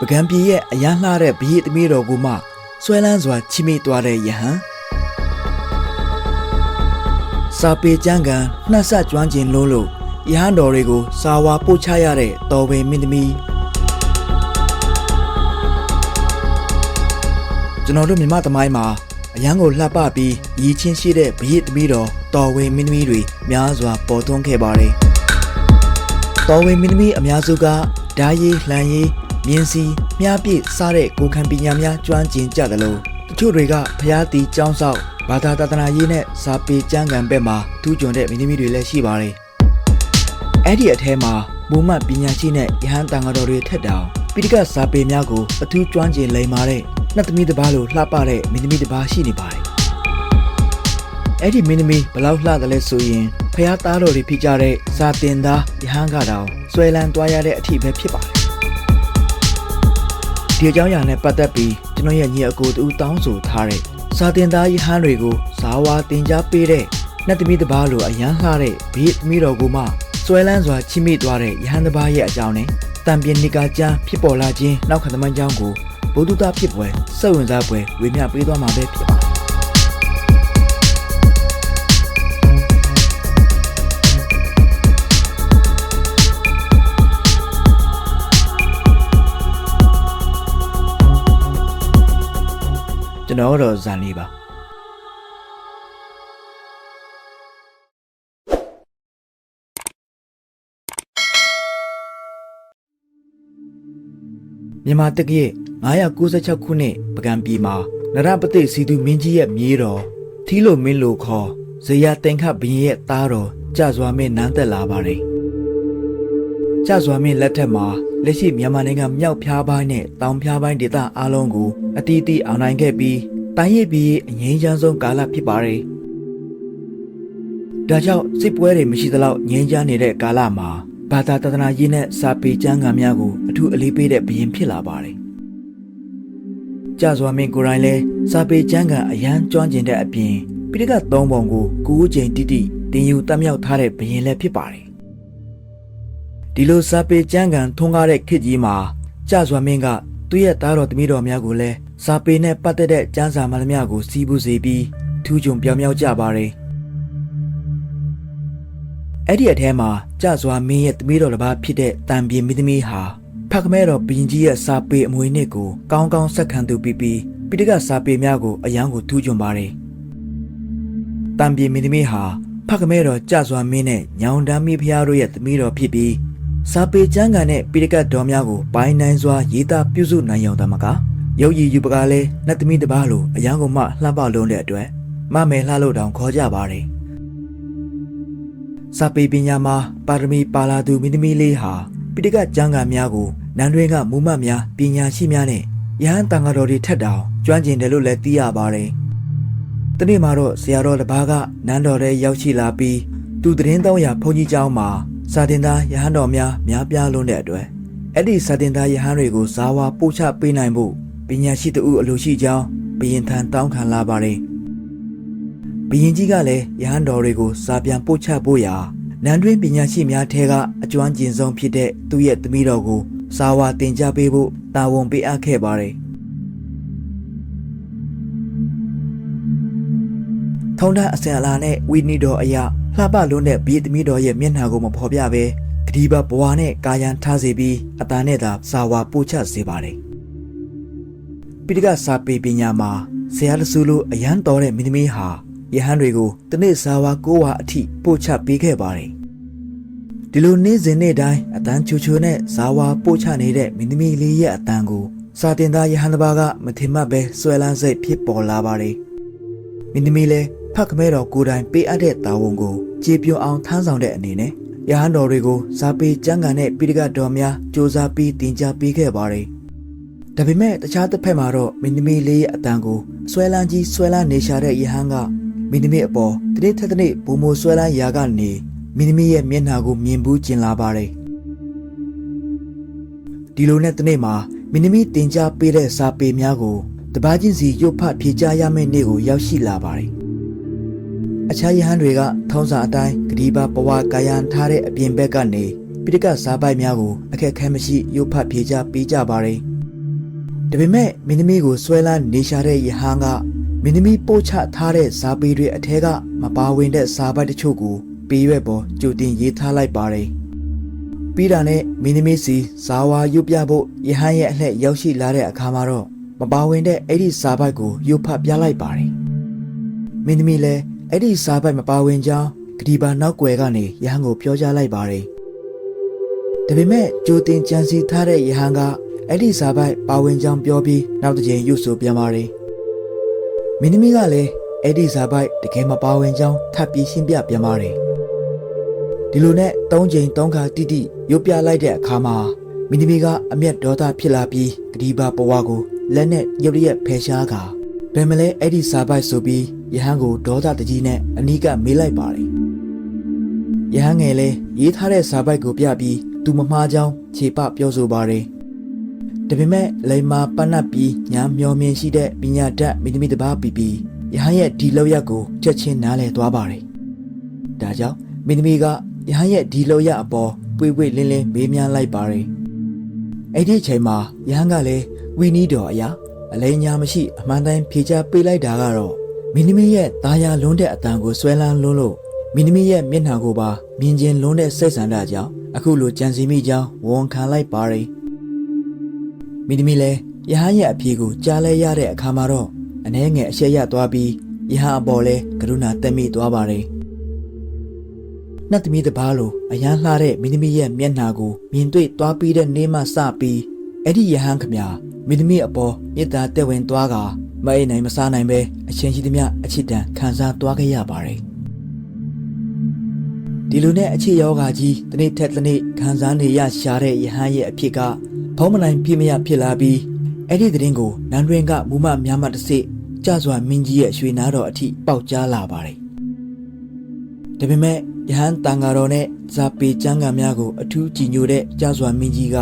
ပကံပြေရဲ့အရန်လှတဲ့ဘိယစ်သမီးတော်ကိုမှဆွဲလန်းစွာချိမိသွားတဲ့ယဟန်စာပေကျမ်းကန်နှက်ဆက်ကျွမ်းကျင်လို့လို့ယဟန်တော်တွေကိုစာဝါပို့ချရတဲ့တော်ပင်မင်းသမီးကျွန်တော်တို့မြမသမိုင်းမှာအရန်ကိုလှပပြီးရည်ချင်းရှိတဲ့ဘိယစ်သမီးတော်တော်ဝင်မင်းသမီးတွေများစွာပေါ်ထွန်းခဲ့ပါတယ်တော်ဝင်မင်းသမီးအများစုကဓာရီလှန်ရီ မြင်းစီမြားပြည့်စားတဲ့ကိုယ်ခံပညာများကျွမ်းကျင်ကြတယ်လို့တချို့တွေကဖျားတီကျောင်းဆောက်ဘာသာတသနာရေးနဲ့စာပေကျမ်းဂန်ဘက်မှာထူးချွန်တဲ့မင်းသမီးတွေလည်းရှိပါတယ်အဲ့ဒီအထဲမှာမူမှတ်ပညာရှိနဲ့ယဟန်တန်ဃာတော်တွေထက်တောင်ပိဋကစာပေများကိုအထူးကျွမ်းကျင်လိမ္မာတဲ့နှစ်သမီးတစ်ပါးလိုလှပတဲ့မင်းသမီးတစ်ပါးရှိနေပါတယ်အဲ့ဒီမင်းသမီးဘလောက်လှတယ်လဲဆိုရင်ဖះသားတော်တွေဖြစ်ကြတဲ့ဇာတင်သားယဟန်ကတောင်ဆွဲလန်းသွားရတဲ့အထိပဲဖြစ်ပါတယ် ဒီအကြောင်းအရာနဲ့ပတ်သက်ပြီးကျွန်တော်ရဲ့ညီအကိုတူတောင်းဆိုထားတဲ့ဇာတင်သားယဟန်တွေကိုဇာဝါတင် जा ပေးတဲ့နှစ်သမီးတစ်ပါးလိုအရန်လှတဲ့ဘေးသမီးတော်ကိုမှဆွဲလန်းစွာချိမိသွားတဲ့ယဟန်တစ်ပါးရဲ့အကြောင်းနဲ့တံပြင်းနိကာကျမ်းဖြစ်ပေါ်လာခြင်းနောက်ခသမိုင်းကြောင်းကိုဘုဒ္ဓတာဖြစ်ပွဲစိတ်ဝင်စားပွဲဝေမျှပေးသွားမှာပဲဖြစ်ပါ ကျွန်တော်ကတော့ဇန်လေးပါမြန်မာတက္ကရာ996ခုနှစ်ပကံပြည်မှာနရပတိစီသူမင်းကြီးရဲ့မြေးတော်ထီလိုမင်းလိုခေါ်ဇေယတင်ခဘရင်ရဲ့သားတော်ကြစွာမင်းနန်းသက်လာပါတယ်ကြစွာမင်းလက်ထက်မှာ လက်ရှိမြန်မာနိုင်ငံမြောက်ဖျားပိုင်းနဲ့တောင်ဖျားပိုင်းဒေသအားလုံးကိုအတီးတီးအောင်နိုင်ခဲ့ပြီးတိုင်းရစ်ပြည်အငြိမ်းချမ်းဆုံးကာလဖြစ်ပါတယ်ဒါကြောင့်စစ်ပွဲတွေမရှိသလောက်ငြိမ်းချမ်းနေတဲ့ကာလမှာဘာသာတသနာရေးနဲ့စာပေကျမ်းဂန်များကိုအထူးအလေးပေးတဲ့ဘုရင်ဖြစ်လာပါတယ်ကြစွာမင်းကိုယ်တိုင်လည်းစာပေကျမ်းဂန်အရန်ကျွမ်းကျင်တဲ့အပြင်ပိဋကသုံးပုံကိုကိုးချိန်တိတိတင်ယူတတ်မြောက်ထားတဲ့ဘုရင်လည်းဖြစ်ပါတယ် ဒီလိုစာပေကျမ်းဂန်ထွန်းကားတဲ့ခေတ်ကြီးမှာကြစွာမင်းကသူ့ရဲ့သားတော်သမီးတော်များကိုလည်းစာပေနဲ့ပတ်သက်တဲ့ကျမ်းစာမှန်သမျှကိုစီးပူးစေပြီးထူးချွန်ပြောင်မြောက်ကြပါတယ်အဲ့ဒီအထဲမှာကြစွာမင်းရဲ့သမီးတော်တစ်ပါးဖြစ်တဲ့တန်ပြင်းမင်းသမီးဟာဖခမဲတော်ဘရင်ကြီးရဲ့စာပေအမွေနှစ်ကိုကောင်းကောင်းဆက်ခံသူပြီးပြီးပိဋကစာပေများကိုအယံကိုထူးချွန်ပါတယ်တန်ပြင်းမင်းသမီးဟာဖခမဲတော်ကြစွာမင်းနဲ့ညောင်တမ်းမိဖုရားတို့ရဲ့သမီးတော်ဖြစ်ပြီး စာပေကျမ်းဂန်နဲ့ပိဋကတော်များကိုပိုင်းနိုင်စွာရေးသားပြုစုနိုင်ရုံတမကရုပ်ရည်ယူပကားလဲနတ်သမီးတစ်ပါးလိုအယံကိုမှလှပလုံးတဲ့အတွက်မမယ်လှလို့တောင်ခေါ်ကြပါတယ်စာပေပညာမှာပါရမီပါလာသူမင်းသမီးလေးဟာပိဋကကျမ်းဂန်များကိုနန်းတွင်းကမူမတ်များပညာရှိများနဲ့ယဟန်တန်ဃာတော်တွေထက်တောင်ကျွမ်းကျင်တယ်လို့လည်းသိရပါတယ်။တနေ့မှာတော့ဆရာတော်တစ်ပါးကနန်းတော်ထဲရောက်ရှိလာပြီးသူသတင်းတောင်းရာဘုန်းကြီးကျောင်းမှာ စာတင်သားယဟန်တော်များများပြားလွန်းတဲ့အတွက်အဲ့ဒီစာတင်သားယဟန်တွေကိုဇာဝါပို့ချပေးနိုင်ဖို့ပညာရှိတဦးအလိုရှိကြောင်းဘယင်ထံတောင်းခံလာပါတယ်။ဘယင်ကြီးကလည်းယဟန်တော်တွေကိုစာပြန်ပို့ချဖို့ရာနန်းတွင်းပညာရှိများထဲကအကျွမ်းကျင်ဆုံးဖြစ်တဲ့သူ့ရဲ့သမီးတော်ကိုစာဝါတင် जा ပေးဖို့တာဝန်ပေးအပ်ခဲ့ပါတယ်။ထုံးတဲ့အစင်အလာနဲ့ဝီနီတော်အရာ လှပလွန်းတဲ့ဘီသမီးတော်ရဲ့မျက်နှာကိုမဖော်ပြဘဲကတိပါဘွာနဲ့ကာယံထားစေပြီးအတန်နဲ့သာစာဝါပို့ချစေပါတယ်။ပိဋကစာပေပညာမှာဆရာတဆူလိုအရန်တော်တဲ့မင်းသမီးဟာယဟန်တွေကိုတနေ့စာဝါကိုးဝါအထိပို့ချပေးခဲ့ပါတယ်။ဒီလိုနေ့စဉ်နေ့တိုင်းအတန်းချူချူနဲ့ဇာဝါပို့ချနေတဲ့မင်းသမီးလေးရဲ့အတန်းကိုစာတင်သားယဟန်တစ်ပါးကမထင်မှတ်ပဲဆွဲလန်းစိတ်ဖြစ်ပေါ်လာပါတယ်။မင်းသမီးလည်းဖတ်ခမဲတော်ကိုယ်တိုင်ပေးအပ်တဲ့တာဝန်ကို ကြေပြွန်အောင်ထမ်းဆောင်တဲ့အနေနဲ့ယဟန်တော်တွေကိုဇာပေကျမ်းဂန်နဲ့ပိဋကတော်များစ조사ပြီးတင် जा ပေးခဲ့ပါတယ်။ဒါပေမဲ့တခြားတစ်ဖက်မှာတော့မင်းသမီးလေးရဲ့အတန်းကိုဆွဲလန်းကြီးဆွဲလန်းနေရှာတဲ့ယဟန်ကမင်းသမီးအပေါ်တနေ့ထက်တနေ့ဘုံမိုဆွဲလန်းရာကနေမင်းသမီးရဲ့မျက်နှာကိုမြင်ဘူးကျင်လာပါတယ်ဒီလိုနဲ့တနေ့မှာမင်းသမီးတင် जा ပေးတဲ့စာပေများကိုတပားချင်းစီရုပ်ဖတ်ဖြေကြားရမယ့်နေ့ကိုရောက်ရှိလာပါတယ် အခြားယဟန်တွေကထုံးစံအတိုင်းဂဒီပါဘဝကာယံထားတဲ့အပြင်ဘက်ကနေပိဋကစာပိုက်များကိုအခက်ခဲမရှိရုပ်ဖတ်ဖြေကြားပေးကြပါတယ်ဒါပေမဲ့မင်းသမီးကိုဆွဲလန်းနေရှာတဲ့ယဟန်ကမင်းသမီးပို့ချထားတဲ့ဇာပေတွေအထက်ကမပါဝင်တဲ့ဇာပိုက်တချို့ကိုပေးရွက်ပေါ်ကြိုတင်ရေးထားလိုက်ပါတယ်ပြီးတာနဲ့မင်းသမီးစီဇာဝါရုပ်ပြဖို့ယဟန်ရဲ့အလှည့်ရောက်ရှိလာတဲ့အခါမှာတော့မပါဝင်တဲ့အဲ့ဒီဇာပိုက်ကိုရုပ်ဖတ်ပြလိုက်ပါတယ်မင်းသမီးလည်း အဲ့ဒီဇာပိုက်မပါဝင်ကြောင်းဂဒီပါနောက်ွယ်ကနေယဟန်ကိုပြောကြားလိုက်ပါတယ်ဒါပေမဲ့ကြိုတင်ကြံစီထားတဲ့ယဟန်ကအဲ့ဒီဇာပိုက်ပါဝင်ကြောင်းပြောပြီးနောက်တစ်ကြိမ်ရုပ်ဆိုပြန်ပါတယ်မင်းသမီးကလည်းအဲ့ဒီဇာပိုက်တကယ်မပါဝင်ကြောင်းထပ်ပြီးရှင်းပြပြန်ပါတယ်ဒီလိုနဲ့၃ချိန်၃ခါတိတိရုပ်ပြလိုက်တဲ့အခါမှာမင်းသမီးကအမျက်ဒေါသဖြစ်လာပြီးဂဒီပါဘဝကိုလက်နဲ့ရုပ်ရက်ဖယ်ရှားကာ ဘယ်မလဲအဲ့ဒီဇာပိုက်ဆိုပြီးယဟန်ကိုဒေါသတကြီးနဲ့အနီးကမေးလိုက်ပါတယ်ယဟန်ငယ်လဲရေးထားတဲ့ဇာပိုက်ကိုပြပြီးသူမမှားကြောင်းခြေပပြောဆိုပါတယ်ဒါပေမဲ့လိမ္မာပန်းနပ်ပြီးညာမျောမြင်ရှိတဲ့ပညာတတ်မိသမီတစ်ပါးပြီးပြီးယဟန်ရဲ့ဒီလောက်ရက်ကိုချက်ချင်းနားလည်သွားပါတယ်ဒါကြောင့်မိသမီကယဟန်ရဲ့ဒီလောက်ရက်အပေါ်ပွေပွေလင်းလင်းမေးမြန်းလိုက်ပါတယ်အဲ့ဒီအချိန်မှာယဟန်ကလည်းဝီနီးတော်အရာ အလဲညာမရှိအမှန်တိုင်းဖြေချပေးလိုက်တာကတော့မင်းသမီးရဲ့ตาရလွန်းတဲ့အတန်ကိုဆွဲလန်းလွန်းလို့မင်းသမီးရဲ့မျက်နှာကိုပါမြင်ကျင်လွန်းတဲ့စိတ်ဆန္ဒကြောင့်အခုလိုကြံစီမိကြောင်းဝန်ခံလိုက်ပါတယ်မင်းသမီးလည်းယဟန်ရဲ့အဖြေကိုကြားလဲရတဲ့အခါမှာတော့အနှဲငယ်အရှက်ရသွားပြီးယဟန်အပေါ်လဲကရုဏာတက်မိသွားပါတယ်နတ်သမီးတစ်ပါးလိုအရန်လှတဲ့မင်းသမီးရဲ့မျက်နှာကိုမြင်တွေ့သွားပြီးတဲ့နေ့မှစပြီး အဲ့ဒီယဟန်ခမညာမင်းသမီးအပေါ်မေတ္တာတက်ဝင်သွားကမအိမ်နိုင်မစားနိုင်ပဲအချင်းရှိသမျှအချစ်တန်ခံစားသွားခဲ့ရပါတယ်ဒီလိုနဲ့အချစ်ယောဂါကြီးတစ်နေ့ထက်တစ်နေ့ခံစားနေရရှာတဲ့ယဟန်ရဲ့အဖြစ်ကဖုံးမနိုင်ပြည့်မရဖြစ်လာပြီးအဲ့ဒီသတင်းကိုနန်းတွင်ကမူမများမှတစ်စိကြစွာမင်းကြီးရဲ့ရွှေနာတော်အထိပေါက်ကြားလာပါတယ်ဒါပေမဲ့ယဟန်တန်ဃာတော်နဲ့ဇာပေကျမ်းဂန်များကိုအထူးကြည်ညိုတဲ့ကြစွာမင်းကြီးက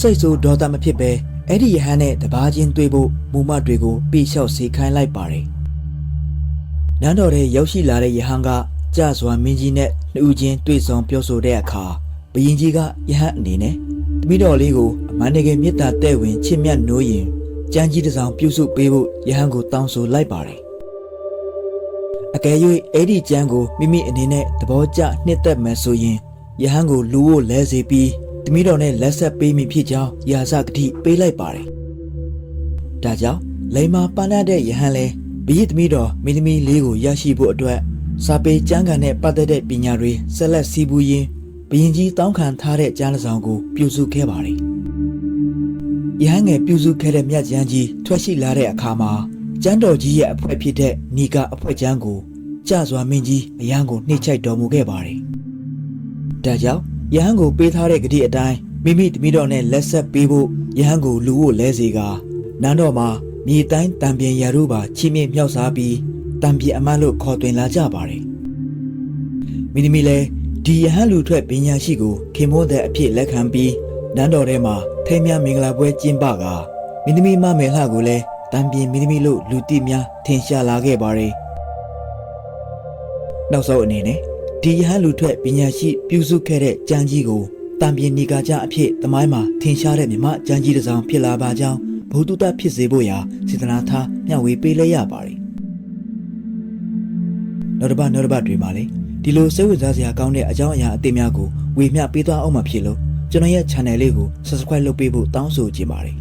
စိတ်ဆိုးဒေါသမဖြစ်ပဲအဲ့ဒီယဟန်နဲ့တပားချင်းတွေ့ဖို့မူမတွေကိုပြေလျှောက်စေခိုင်းလိုက်ပါတယ်နန်းတော်ထဲရောက်ရှိလာတဲ့ယဟန်ကကြစွာမင်းကြီးနဲ့နှစ်ဦးချင်းတွေ့ဆုံပြောဆိုတဲ့အခါဘယင်ကြီးကယဟန်အနေနဲ့တမိတော်လေးကိုအမှန်တကယ်မေတ္တာတဲ့ဝင်ချစ်မြတ်နိုးရင်ကြမ်းကြီးတစ်စောင်ပြုစုပေးဖို့ယဟန်ကိုတောင်းဆိုလိုက်ပါတယ်အကယ်၍အဲ့ဒီကြမ်းကိုမိမိအနေနဲ့သဘောကျနှစ်သက်မယ်ဆိုရင်ယဟန်ကိုလူဖို့လဲစေပြီး တမိတော်နဲ့လက်ဆက်ပေးမိဖြစ်ကြောင်းယာစကတိပေးလိုက်ပါတယ်ဒါကြောင့်လိမ္မာပန်းတဲ့ယဟန်လဲဘိယစ်သမီးတော်မင်းသမီးလေးကိုရရှိဖို့အတွက်စာပေကျမ်းဂန်နဲ့ပတ်သက်တဲ့ပညာတွေဆက်လက်စီးပူးရင်းဘယင်ကြီးတောင်းခံထားတဲ့ကျမ်းစာဆောင်ကိုပြုစုခဲ့ပါတယ်။ယဟန်ငယ်ပြုစုခဲ့တဲ့မြတ်ကျမ်းကြီးထွက်ရှိလာတဲ့အခါမှာကျမ်းတော်ကြီးရဲ့အဖွဲ့ဖြစ်တဲ့နီကာအဖွဲ့ကျမ်းကိုကြစွာမင်းကြီးအရန်ကိုနှိမ့်ချိုက်တော်မူခဲ့ပါတယ်။ဒါကြောင့် ယဟန်ကိုပေးထားတဲ့ဂတိအတိုင်းမိမိတမိတော်နဲ့လက်ဆက်ပေးဖို့ယဟန်ကိုလူဖို့လဲစေကနန်းတော်မှာမြေတိုင်းတံပြန်ရာတို့ပါချီးမြှင့်မြောက်စားပြီးတံပြန်အမတ်လို့ခေါ်တွင်လာကြပါတယ်။မိမိလည်းဒီယဟန်လူထွက်ပညာရှိကိုခင်မိုးတဲ့အဖြစ်လက်ခံပြီးနန်းတော်ထဲမှာထိမ်းမြမင်္ဂလာပွဲကျင်းပကမိမိမမယ်လှကိုလည်းတံပြန်မိမိလို့လူတိများထင်ရှားလာခဲ့ပါတယ်။နောက်ဆုံးအနေနဲ့ ဒီယဟန်လူထွက်ပညာရှိပြုစုခဲ့တဲ့ကြံကြီးကိုတံပြန်နီကာကြအဖြစ်တမိုင်းမှာထင်ရှားတဲ့မြမကြံကြီးတစ်စောင်ဖြစ်လာပါကြောင်းဘုဒ္ဓတဖြစ်စေဖို့ရာစေတနာထားမျှဝေပေးလဲရပါတယ်။နောက်တစ်ပတ်နောက်တစ်ပတ်တွေမှာလည်းဒီလိုစိတ်ဝင်စားစရာကောင်းတဲ့အကြောင်းအရာအသစ်များကိုဝေမျှပေးသွားအောင်မှာဖြစ်လို့ကျွန်တော်ရဲ့ channel လေးကို subscribe လုပ်ပေးဖို့တောင်းဆိုချင်ပါတယ်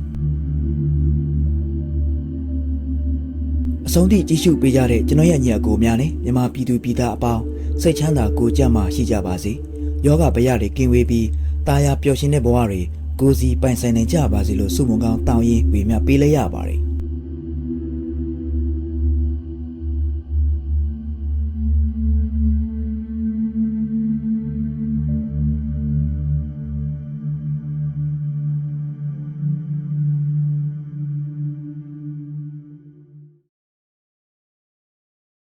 အဆုံးထိကြည့်ရှုပေးကြတဲ့ကျွန်တော်ရဲ့ညီအကိုများနဲ့မြန်မာပြည်သူပြည်သားအပေါင်း စိတ်ချမ်းသာကိုကြမ်းမှရှိကြပါစေယောဂဗျာတွေကင်းဝေးပြီးတာယာပျော်ရွှင်တဲ့ဘဝတွေကိုယ်စီပိုင်ဆိုင်နိုင်ကြပါစေလို့ဆုမွန်ကောင်းတောင်းရင်ဝေမျှပေးလိုက်ရပါတယ်